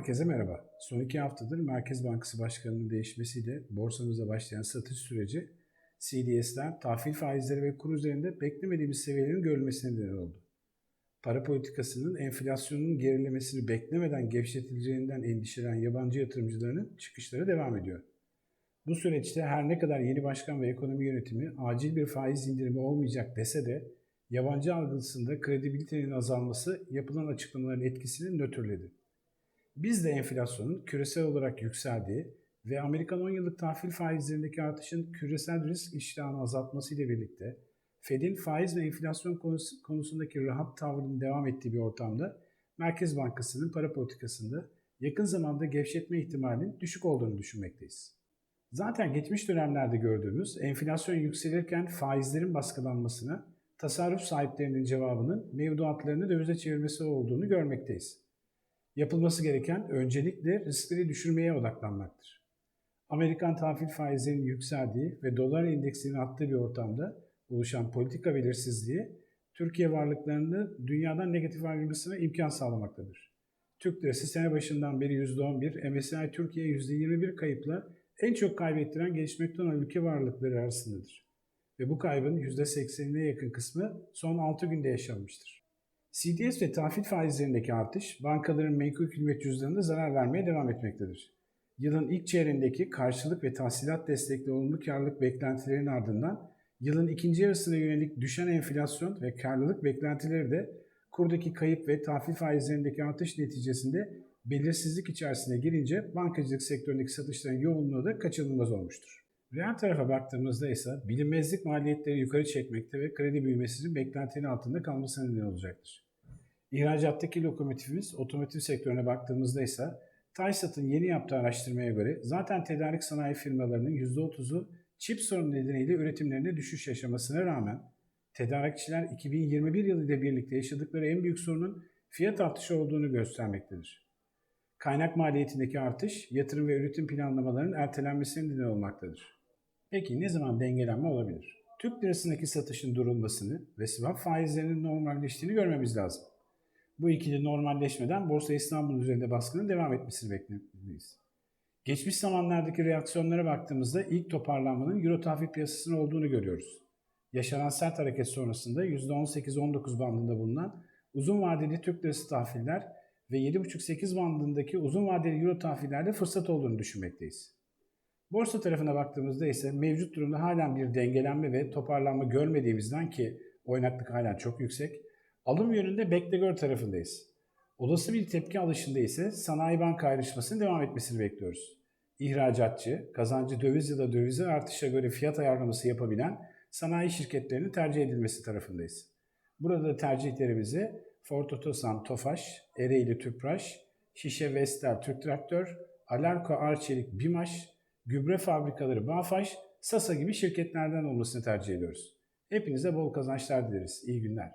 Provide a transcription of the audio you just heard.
Herkese merhaba. Son iki haftadır Merkez Bankası Başkanı'nın değişmesiyle borsamıza başlayan satış süreci CDS'ler, tahvil faizleri ve kur üzerinde beklemediğimiz seviyelerin görülmesine neden oldu. Para politikasının enflasyonun gerilemesini beklemeden gevşetileceğinden endişelenen yabancı yatırımcıların çıkışları devam ediyor. Bu süreçte her ne kadar yeni başkan ve ekonomi yönetimi acil bir faiz indirimi olmayacak dese de yabancı algısında kredibilitenin azalması yapılan açıklamaların etkisini nötrledi. Biz de enflasyonun küresel olarak yükseldiği ve Amerikan 10 yıllık tahvil faizlerindeki artışın küresel risk iştahını azaltması ile birlikte Fed'in faiz ve enflasyon konusu- konusundaki rahat tavrının devam ettiği bir ortamda Merkez Bankası'nın para politikasında yakın zamanda gevşetme ihtimalinin düşük olduğunu düşünmekteyiz. Zaten geçmiş dönemlerde gördüğümüz enflasyon yükselirken faizlerin baskılanmasına tasarruf sahiplerinin cevabının mevduatlarını dövize çevirmesi olduğunu görmekteyiz. Yapılması gereken öncelikle riskleri düşürmeye odaklanmaktır. Amerikan tahvil faizlerinin yükseldiği ve dolar endeksinin arttığı bir ortamda oluşan politika belirsizliği Türkiye varlıklarını dünyadan negatif ayrılmasına imkan sağlamaktadır. Türk lirası sene başından beri %11, MSCI Türkiye %21 kayıpla en çok kaybettiren gelişmekte olan ülke varlıkları arasındadır. Ve bu kaybın %80'ine yakın kısmı son 6 günde yaşanmıştır. CDS ve tahvil faizlerindeki artış bankaların menkul kıymet cüzdanında zarar vermeye devam etmektedir. Yılın ilk çeyreğindeki karşılık ve tahsilat destekli olumlu karlılık beklentilerinin ardından yılın ikinci yarısına yönelik düşen enflasyon ve karlılık beklentileri de kurdaki kayıp ve tahvil faizlerindeki artış neticesinde belirsizlik içerisine girince bankacılık sektöründeki satışların yoğunluğu da kaçınılmaz olmuştur. Reel tarafa baktığımızda ise bilinmezlik maliyetleri yukarı çekmekte ve kredi büyümesinin beklentinin altında kalmasına neden olacaktır. İhracattaki lokomotifimiz otomotiv sektörüne baktığımızda ise TAYSAT'ın yeni yaptığı araştırmaya göre zaten tedarik sanayi firmalarının %30'u çip sorunu nedeniyle üretimlerinde düşüş yaşamasına rağmen tedarikçiler 2021 yılı ile birlikte yaşadıkları en büyük sorunun fiyat artışı olduğunu göstermektedir. Kaynak maliyetindeki artış, yatırım ve üretim planlamalarının ertelenmesine neden olmaktadır. Peki ne zaman dengelenme olabilir? Türk lirasındaki satışın durulmasını ve swap faizlerinin normalleştiğini görmemiz lazım. Bu ikili normalleşmeden Borsa İstanbul üzerinde baskının devam etmesini beklemeliyiz. Geçmiş zamanlardaki reaksiyonlara baktığımızda ilk toparlanmanın Euro tahvil piyasasının olduğunu görüyoruz. Yaşanan sert hareket sonrasında %18-19 bandında bulunan uzun vadeli Türk lirası tahviller ve 7,5-8 bandındaki uzun vadeli Euro tahvillerde fırsat olduğunu düşünmekteyiz. Borsa tarafına baktığımızda ise mevcut durumda halen bir dengelenme ve toparlanma görmediğimizden ki oynaklık halen çok yüksek, alım yönünde bekle tarafındayız. Olası bir tepki alışında ise sanayi banka ayrışmasının devam etmesini bekliyoruz. İhracatçı, kazancı döviz ya da dövize artışa göre fiyat ayarlaması yapabilen sanayi şirketlerinin tercih edilmesi tarafındayız. Burada da tercihlerimizi Ford Otosan Tofaş, Ereğli Tüpraş, Şişe Vestel Türk Traktör, Alarko Arçelik Bimaş, gübre fabrikaları Bağfaş, Sasa gibi şirketlerden olmasını tercih ediyoruz. Hepinize bol kazançlar dileriz. İyi günler.